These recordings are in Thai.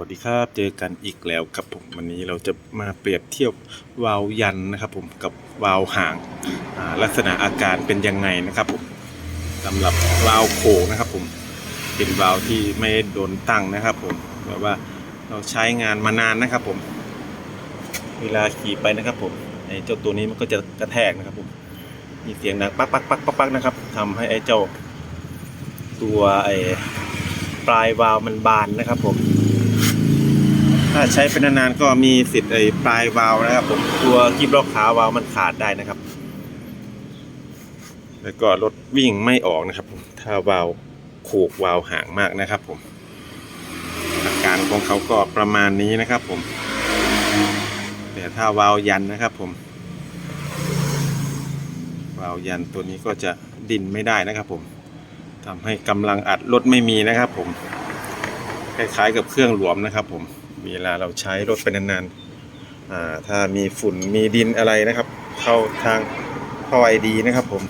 วัสดีครับ เจอกันอีกแล้วครับผมวันนี้เราจะมาเปรียบเทียบวาล์วยันนะครับผมกับวาล์วหางลักษณะอาการเป็นยังไงนะครับผมสำหรับวาวโขงนะครับผมเป็นวาล์วที่ไม่โดนตั้งนะครับผมแบบว่าเราใช้งานมานานนะครับผม เวลาขี่ไปนะครับผมไอ้เจ้าตัวนี้มันก็จะกระแทกนะครับผมมีเสียงดังปักปักปักปักปักนะครับทำให้ไอ้เจ้าตัวไอ้ปลายวาล์วมันบานนะครับผม ถ้าใช้เป็นนานๆก็มีสิทธิ์ไอ้ปลายวาล์วนะครับผมตัวกีบล็อกขาวาล์วมันขาดได้นะครับ แล้วก็รถวิ่งไม่ออกนะครับผมถ้าวาล์วโขกวาล์วห่างมากนะครับผมอาการของเขาก็ประมาณนี้นะครับผม แต่ถ้าวาล์วยันนะครับผมวาล์วยันตัวนี้ก็จะดินไม่ได้นะครับผมทำให้กำลังอัดรถไม่มีนะครับผมคล้ายๆกับเครื่องหลวมนะครับผม เวลาเราใช้รถไปนานๆถ้ามีฝุ่นมีดินอะไรนะครับ เข้าทางเข้าไอดีนะครับผม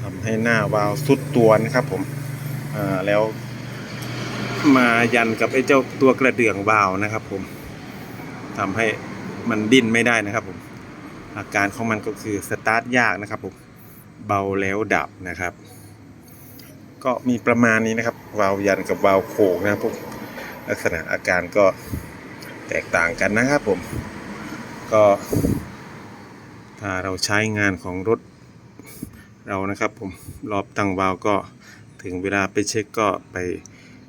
ทำให้หน้าวาล์วสุดตัวนะครับผมแล้วมายันกับไอ้เจ้าตัวกระเดื่องวาล์วนะครับ ผมทำให้มันดิ้นไม่ได้นะครับผมอาการของมันก็คือสตาร์ทยากนะครับผมเบาแล้วดับนะครับ ก็มีประมาณนี้นะครับวาล์วยันกับวาล์วโขงนะครับผม ลักษณะอาการก็แตกต่างกันนะครับผม ก็ถ้าเราใช้งานของรถเรานะครับผมรอบตั้งวาล์วก็ถึงเวลาไปเช็คก็ไป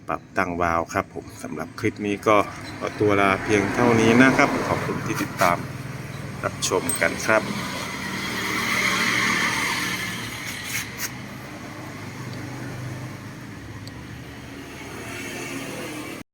ปรับตั้งวาล์วครับผมสำหรับคลิปนี้ก็ขอตัวลาเพียงเท่านี้นะครับ ขอบคุณที่ติดตามรับชมกันครับ